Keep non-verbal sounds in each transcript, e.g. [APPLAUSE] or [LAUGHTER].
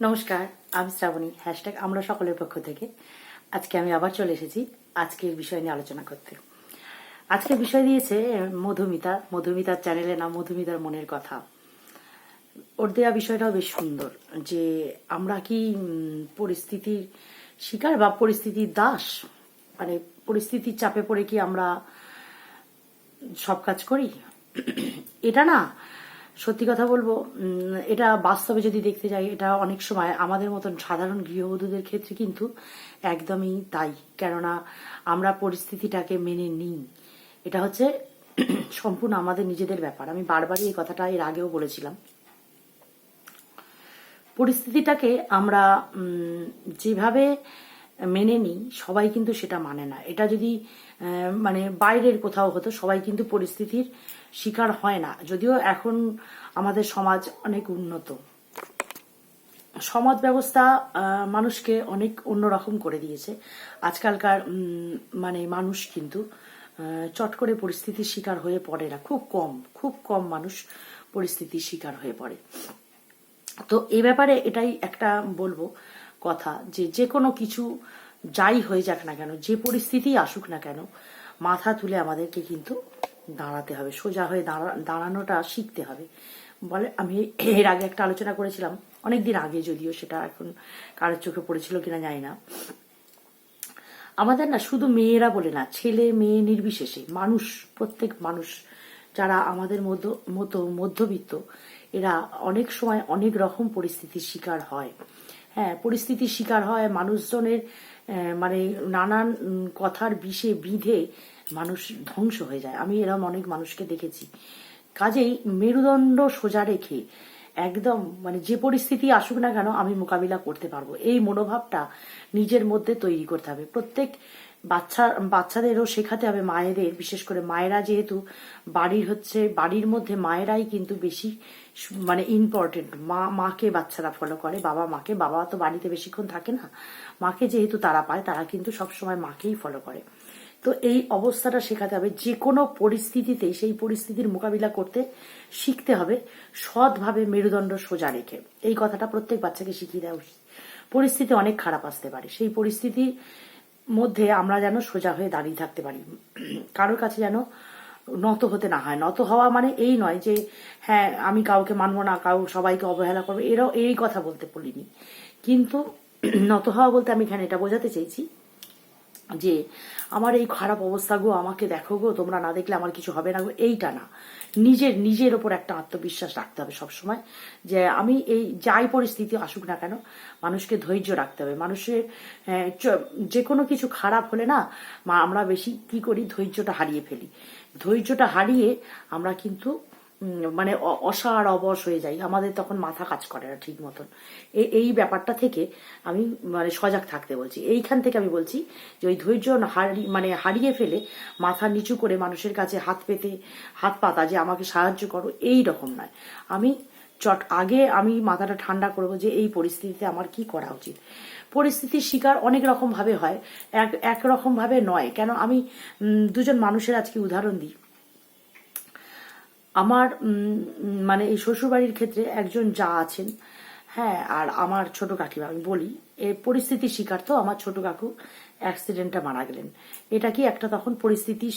নমস্কার, আমি শ্রাবণী হ্যাশট্যাগ আমরা সকলের পক্ষ থেকে। আজকে আমি আবার চলে এসেছি আজকের বিষয় নিয়ে আলোচনা করতে। আজকে বিষয় দিয়েছে মধুমিতা, মধুমিতার চ্যানেলে নাম মধুমিতার মনের কথা। ওর দেওয়া বিষয়টাও বেশ সুন্দর, যে আমরা কি পরিস্থিতির শিকার বা পরিস্থিতির দাস? মানে পরিস্থিতির চাপে পড়ে কি আমরা সব কাজ করি? এটা না সত্যি কথা বলব এটা বাস্তবে যদি দেখতে যাই, এটা অনেক সময় আমাদের মতন সাধারণ গৃহবধূদের ক্ষেত্রে কিন্তু একদমই তাই। কেননা আমরা পরিস্থিতিটাকে মেনে নিই। এটা হচ্ছে [CLEARS THROAT] সম্পূর্ণ আমাদের নিজেদের ব্যাপার। আমি বারবারই এই কথাটা এর আগেও বলেছিলাম। পরিস্থিতিটাকে আমরা যেভাবে মেনে নিই, সবাই কিন্তু সেটা মানে না। এটা যদি মানে বাইরের কোথাও হতো, সবাই কিন্তু পরিস্থিতির শিকার হয় না। যদিও এখন আমাদের সমাজ অনেক উন্নত। সমাজ ব্যবস্থা মানুষকে অনেক অন্যরকম করে দিয়েছে। আজকালকার মানে মানুষ কিন্তু চট করে পরিস্থিতির শিকার হয়ে পড়ে না। খুব কম খুব কম মানুষ পরিস্থিতির শিকার হয়ে পড়ে। তো এ ব্যাপারে এটাই একটা বলব। কথা, যে যে কোনো কিছু যাই হয়ে যাক না কেন, যে পরিস্থিতি আসুক না কেন, মাথা তুলে আমাদেরকে কিন্তু দাঁড়াতে হবে, সোজা হয়ে দাঁড়া, দাঁড়ানোটা শিখতে হবে। বলে, আমি এর আগে একটা আলোচনা করেছিলাম অনেক দিন আগে যদিও সেটা এখন কারোর চোখে পড়েছিল কিনা জানি না। আমাদের না শুধু মেয়েরা বলে না, ছেলে, মেয়ে নির্বিশেষে, মানুষ, প্রত্যেক মানুষ, যারা আমাদের মতো মধ্যবিত্ত, এরা অনেক সময় অনেক রকম পরিস্থিতির শিকার হয়। হ্যাঁ পরিস্থিতির শিকার হয়, মানুষজনের মানে নানান কথার বিষে বিধে মানুষ ধ্বংস হয়ে যায়। আমি এরকম অনেক মানুষকে দেখেছি। কাজেই মেরুদণ্ড সোজা রেখে একদম মানে যে পরিস্থিতি আসুক না কেন আমি মোকাবিলা করতে পারব। এই মনোভাবটা নিজের মধ্যে তৈরি করতে হবে। প্রত্যেক বাচ্চা, বাচ্চাদেরও শেখাতে হবে মায়েদের, বিশেষ করে মায়েরা যেহেতু বাড়ির হচ্ছে, বাড়ির মধ্যে মায়েরাই কিন্তু বেশি মানে ইম্পর্টেন্ট মা, মাকে বাচ্চারা ফলো করে, বাবা মাকে। বাবা তো বাড়িতে বেশিক্ষণ থাকে না। মাকে যেহেতু তারা পায়, তারা কিন্তু সবসময় মাকেই ফলো করে। তো এই অবস্থাটা শেখাতে হবে। যে কোনো পরিস্থিতিতে সেই পরিস্থিতির মোকাবিলা করতে শিখতে হবে। সৎভাবে মেরুদণ্ড সোজা রেখে। এই কথাটা প্রত্যেক বাচ্চাকে শিখিয়ে দেওয়া উচিত। পরিস্থিতি অনেক খারাপ আসতে পারে। সেই পরিস্থিতির মধ্যে আমরা যেন সোজা হয়ে দাঁড়িয়ে থাকতে পারি। কারোর কাছে যেন নত হতে না হয়। নত হওয়া মানে এই নয় যে হ্যাঁ আমি কাউকে মানবো না, কাউ, সবাইকে অবহেলা করব, এরাও এই কথা বলতে বলিনি কিন্তু [CLEARS THROAT] নত হওয়া বলতে আমি এখানে এটা বোঝাতে চেয়েছি যে, আমার এই খারাপ অবস্থা গো, আমাকে দেখো গো, তোমরা না দেখলে আমার কিছু হবে না গো, এইটা না। নিজের নিজের ওপর একটা আত্মবিশ্বাস রাখতে হবে সবসময়, যে আমি এই যাই পরিস্থিতি আসুক না কেন, মানুষকে ধৈর্য রাখতে হবে। মানুষের চ- যে কোনো কিছু খারাপ হলে না আমরা বেশি কি করি? ধৈর্যটা হারিয়ে ফেলি। ধৈর্যটা হারিয়ে আমরা কিন্তু মানে অসার অবশ হয়ে যাই। আমাদের তখন মাথা কাজ করে না ঠিক মতন। এই ব্যাপারটা থেকে আমি মানে সজাগ থাকতে বলছি। এইখান থেকে আমি বলছি যে ওই ধৈর্য হারি- মানে হারিয়ে ফেলে মাথা নিচু করে মানুষের কাছে হাত পেতে, হাত পাতা যে আমাকে সাহায্য করো, এই রকম নয়। আমি চট আগে আমি মাথাটা ঠান্ডা করব যে এই পরিস্থিতিতে আমার কি করা উচিত। পরিস্থিতির শিকার অনেক রকম ভাবে হয়, এক একরকম ভাবে নয়। কেন? আমি দুজন মানুষের আজকে উদাহরণ দিই। আমার মানে এই শ্বশুরবাড়ির ক্ষেত্রে একজন যা আছেন হ্যাঁ আর আমার ছোট কাকিমা, আমি বলি, এর পরিস্থিতির শিকার তো আমার ছোট কাকু। অ্যাক্সিডেন্টে মারা গেলেন। এটা কি একটা তখন পরিস্থিতি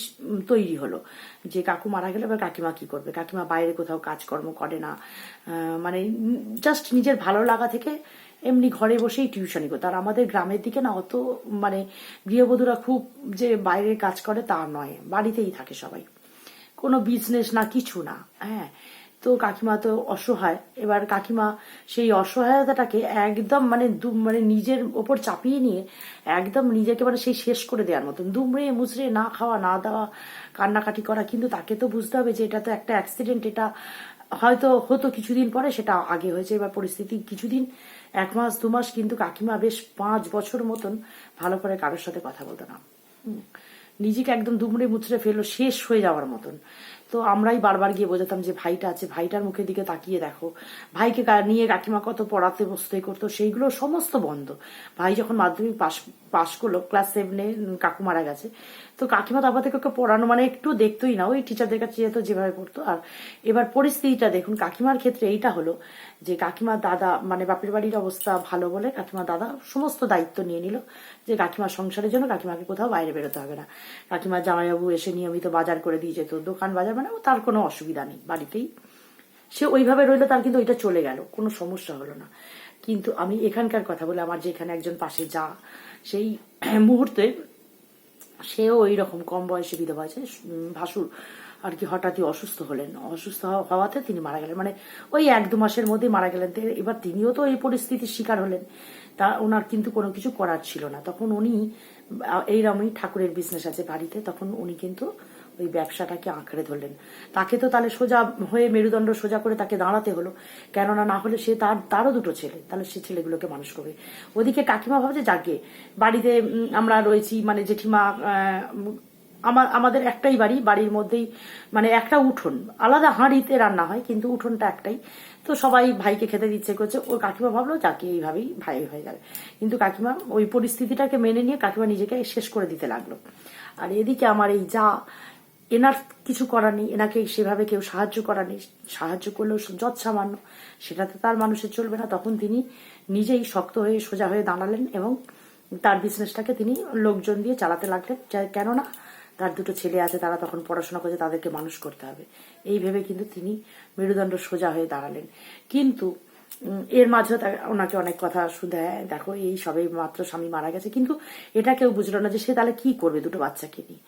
তৈরি হলো যে কাকু মারা গেলে এবার কাকিমা কি করবে? কাকিমা বাইরে কোথাও কাজকর্ম করে না। মানে জাস্ট নিজের ভালো লাগা থেকে এমনি ঘরে বসেই টিউশনি করতো। আর আমাদের গ্রামের দিকে না অত মানে গৃহবধূরা খুব যে বাইরে কাজ করে তা নয়। বাড়িতেই থাকে সবাই। কোনো বিজনেস না, কিছু না। হ্যাঁ তো কাকিমা তো অসহায়। এবার কাকিমা সেই অসহায়তাটাকে একদম মানে মানে নিজের ওপর চাপিয়ে নিয়ে একদম নিজেকে মানে সেই শেষ করে দেওয়ার মতন। দুমড়ে মুচড়ে না খাওয়া, না দেওয়া, কান্নাকাটি করা, কিন্তু তাকে তো বুঝতে হবে যে এটা তো একটা অ্যাক্সিডেন্ট এটা হয়তো হতো কিছুদিন পরে, সেটা আগে হয়েছে। এবার পরিস্থিতি কিছুদিন, এক মাস, দু মাস, কিন্তু কাকিমা বেশ পাঁচ বছর মতন ভালো করে কারোর সাথে কথা বলতো না। নিজেকে একদম দুমড়ে মুচড়ে ফেলল, শেষ হয়ে যাওয়ার মতন। তো আমরাই বারবার গিয়ে বোঝাতাম যে ভাইটা আছে, ভাইটার মুখের দিকে তাকিয়ে দেখো। ভাইকে নিয়ে কাকিমা কত পড়াতে, বসতে করতো, সেইগুলো সমস্ত বন্ধ। ভাই যখন মাধ্যমিক পাস পাশ করল ক্লাস সেভেনে কাকু মারা গেছে। তো কাকিমা তারপর থেকে ওকে পড়ানো মানে একটু দেখতোই না, ওই টিচারদের কাছে যেত যেভাবে পড়তো। আর এবার পরিস্থিতিটা দেখুন, কাকিমার ক্ষেত্রে এইটা হলো যে কাকিমার দাদা মানে বাপের বাড়ির অবস্থা ভালো বলে কাকিমা দাদা সমস্ত দায়িত্ব নিয়ে নিল যে কাকিমার সংসারের জন্য কাকিমাকে কোথাও বাইরে বেরোতে হবে না। কাকিমার জামাইবাবু এসে নিয়মিত বাজার করে দিয়ে যেত, দোকান বাজার মানে তার কোনো অসুবিধা নেই বাড়িতেই। সে ওইভাবে রইল, তার কিন্তু ওইটা চলে গেল, কোনো সমস্যা হলো না। কিন্তু আমি এখানকার কথা বলে, আমার যেখানে একজন পাশে যা সেই মুহূর্তে সেও ওই রকম কম বয়সে বিধবা আছে, ভাসুর আর কি হঠাৎই অসুস্থ হলেন। অসুস্থ হওয়াতে তিনি মারা গেলেন। মানে ওই এক দু মাসের মধ্যে মারা গেলেন। এবার তিনিও তো এই পরিস্থিতির শিকার হলেন। তা ওনার কিন্তু কোনো কিছু করার ছিল না। তখন উনি এইরকমই ঠাকুরের বিজনেস আছে বাড়িতে। তখন উনি কিন্তু ওই ব্যবসাটাকে আঁকড়ে ধরলেন। তাকে তো তাহলে সোজা হয়ে মেরুদণ্ড সোজা করে তাকে দাঁড়াতে হলো। কেননা না হলে সে তার, তারও দুটো ছেলে, তাহলে সে ছেলেগুলোকে মানুষ করবে। ওদিকে কাকিমা ভাবছে, যাকে, বাড়িতে আমরা রয়েছি মানে জেঠিমা আমার আমাদের একটাই বাড়ি, বাড়ির মধ্যেই মানে একটা উঠোন। আলাদা হাঁড়িতে রান্না হয়, কিন্তু উঠোনটা একটাই। তো সবাই ভাইকে খেতে দিচ্ছে, করছে। ওর কাকিমা ভাবলো, যাকে এইভাবেই ভাই হয়ে যাবে। কিন্তু কাকিমা ওই পরিস্থিতিটাকে মেনে নিয়ে কাকিমা নিজেকে শেষ করে দিতে লাগল। আর এদিকে আমার এই যা এনার কিছু করার নেই, এনাকে সেভাবে কেউ সাহায্য করা নেই। সাহায্য করলেও যৎ সামান্য, সেটাতে তার মানুষের চলবে না। তখন তিনি নিজেই শক্ত হয়ে সোজা হয়ে দাঁড়ালেন এবং তার বিজনেসটাকে তিনি লোকজন দিয়ে চালাতে লাগলেন। কেননা তার দুটো ছেলে আছে, তারা তখন পড়াশোনা করছে, তাদেরকে মানুষ করতে হবে। এই ভেবে কিন্তু তিনি মেরুদণ্ড সোজা হয়ে দাঁড়ালেন। কিন্তু এর মাঝে ওনাকে অনেক কথা শুনতে দেখো, এই সবে মাত্র স্বামী মারা গেছে। কিন্তু এটা কেউ বুঝলো না যে সে তাহলে কি করবে দুটো বাচ্চাকে নিয়ে।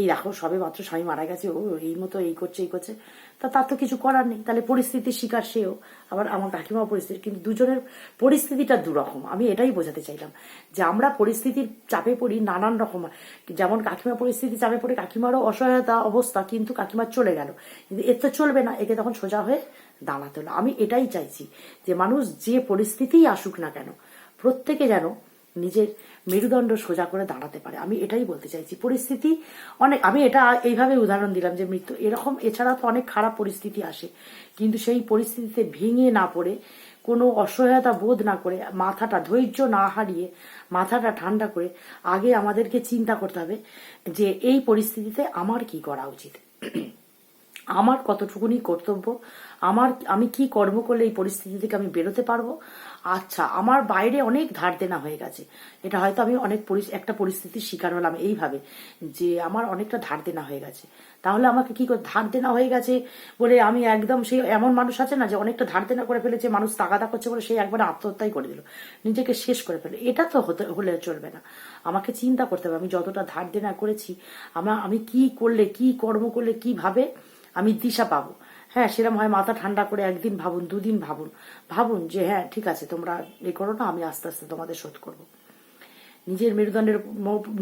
এই দেখো, সবে মাত্র স্বামী মারা গেছে, ও এই মতো এই করছে এই করছে। তা তার তো কিছু করার নেই। তাহলে পরিস্থিতির শিকার সেও। আবার আমার কাকিমাও পরিস্থিতি কিন্তু দুজনের পরিস্থিতিটা দুরকম। আমি এটাই বোঝাতে চাইলাম যে আমরা পরিস্থিতির চাপে পড়ি নানান রকম। যেমন কাকিমা পরিস্থিতি চাপে পড়ে, কাকিমারও অসহায়তা অবস্থা, কিন্তু কাকিমার চলে গেল। কিন্তু এর তো চলবে না, একে তখন সোজা হয়ে দাঁড়াতে হলো। আমি এটাই চাইছি যে মানুষ যে পরিস্থিতিই আসুক না কেন, প্রত্যেকে যেন নিজের মেরুদণ্ড সোজা করে দাঁড়াতে পারে। আমি এটাই বলতে চাইছি, পরিস্থিতি অনেক আমি এটা এইভাবে উদাহরণ দিলাম যে মৃত্যু, এরকম এছাড়া তো অনেক খারাপ পরিস্থিতি আসে। কিন্তু সেই পরিস্থিতিতে ভেঙে না পড়ে, কোনো অসহায়তা বোধ না করে, মাথাটা ধৈর্য না হারিয়ে, মাথাটা ঠান্ডা করে আগে আমাদেরকে চিন্তা করতে হবে যে এই পরিস্থিতিতে আমার কি করা উচিত। আমার কতটুকুনি কর্তব্য? আমার আমি কি কর্ম করলে এই পরিস্থিতি থেকে আমি বেরোতে পারব? আচ্ছা আমার বাইরে অনেক ধার দেনা হয়ে গেছে। এটা হয়তো আমি অনেক একটা পরিস্থিতির শিকার হলাম এইভাবে, যে আমার অনেকটা ধার দেনা হয়ে গেছে। তাহলে আমাকে কি করে ধার দেনা হয়ে গেছে বলে আমি একদম সেই এমন মানুষ আছে না যে অনেকটা ধার দেনা করে ফেলেছে, মানুষ তাগাদা করছে বলে সেই একবার আত্মহত্যাই করে দিল। নিজেকে শেষ করে ফেলে। এটা তো হতে হলে চলবে না। আমাকে চিন্তা করতে হবে, আমি যতটা ধার দেনা করেছি আমার আমি কি করলে, কি কর্ম করলে, কীভাবে আমি দিশা পাবো। হ্যাঁ সেরকম হয় মাথা ঠান্ডা করে একদিন ভাবুন, দুদিন ভাবুন। ভাবুন যে হ্যাঁ ঠিক আছে, তোমরা এ করো না, আমি আস্তে আস্তে তোমাদের শোধ করব। নিজের মেরুদণ্ডের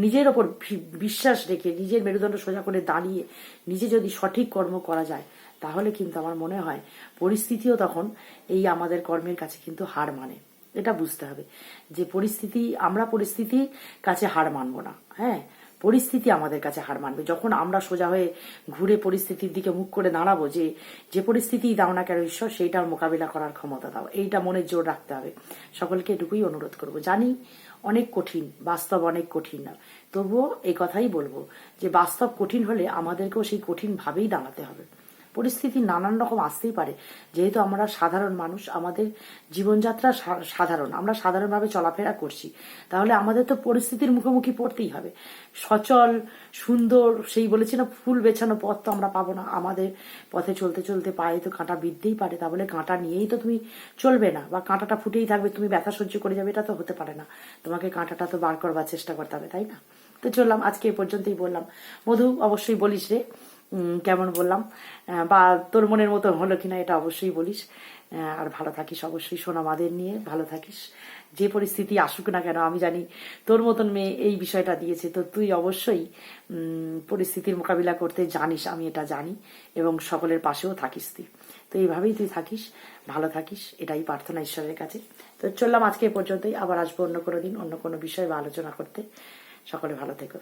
নিজের ওপর বিশ্বাস রেখে, নিজের মেরুদণ্ড সোজা করে দাঁড়িয়ে নিজে যদি সঠিক কর্ম করা যায়, তাহলে কিন্তু আমার মনে হয় পরিস্থিতিও তখন এই আমাদের কর্মের কাছে কিন্তু হার মানে। এটা বুঝতে হবে যে, পরিস্থিতি, আমরা পরিস্থিতির কাছে হার মানবো না। হ্যাঁ পরিস্থিতি আমাদের কাছে হার মানবে। যখন আমরা সোজা হয়ে ঘুরে পরিস্থিতির দিকে মুখ করে দাঁড়াবো যে যে পরিস্থিতি দাও না কেন ঈশ্বর, সেইটার মোকাবিলা করার ক্ষমতা দাও। এইটা মনে জোর রাখতে হবে। সকলকে এটুকুই অনুরোধ করব। জানি অনেক কঠিন, বাস্তব অনেক কঠিন না। তবুও এই কথাই বলব যে, বাস্তব কঠিন হলে আমাদেরকেও সেই কঠিন ভাবেই দাঁড়াতে হবে। পরিস্থিতি নানান রকম আসতেই পারে। যেহেতু আমরা সাধারণ মানুষ, আমাদের জীবনযাত্রা সাধারণ, আমরা সাধারণভাবে চলাফেরা করছি, তাহলে আমাদের তো পরিস্থিতির মুখোমুখি পড়তেই হবে। সচল, সুন্দর, সেই বলেছি না, ফুল বেছানো পথ তো আমরা পাবো না। আমাদের পথে চলতে চলতে পায়ে তো কাঁটা বিঁধতেই পারে, তা বলে কাঁটা নিয়েই তো তুমি চলবে না, বা কাঁটাটা ফুটেই থাকবে, তুমি ব্যথা সহ্য করে যাবে, এটা তো হতে পারে না। তোমাকে কাঁটাটা তো বার করবার চেষ্টা করতে হবে, তাই না? তো চললাম, আজকে এ পর্যন্তই বললাম। মধু, অবশ্যই বলিস রে। কেমন বললাম? বা তোর মনের মতো হলো কিনা এটা অবশ্যই বলিস। আর ভালো থাকিস অবশ্যই সোনা মাদের নিয়ে, ভালো থাকিস। যে পরিস্থিতি আসুক না কেন, আমি জানি তোর মতন মেয়ে এই বিষয়টা দিয়েছে, তো তুই অবশ্যই পরিস্থিতির মোকাবিলা করতে জানিস, আমি এটা জানি, এবং সকলের পাশেও থাকিস তুই। তো এইভাবেই তুই থাকিস, ভালো থাকিস, এটাই প্রার্থনা ঈশ্বরের কাছে। তো চললাম আজকে পর্যন্তই, আবার আসব অন্য কোনো দিন, অন্য কোনো বিষয়ে বা আলোচনা করতে। সকলে ভালো থেকো।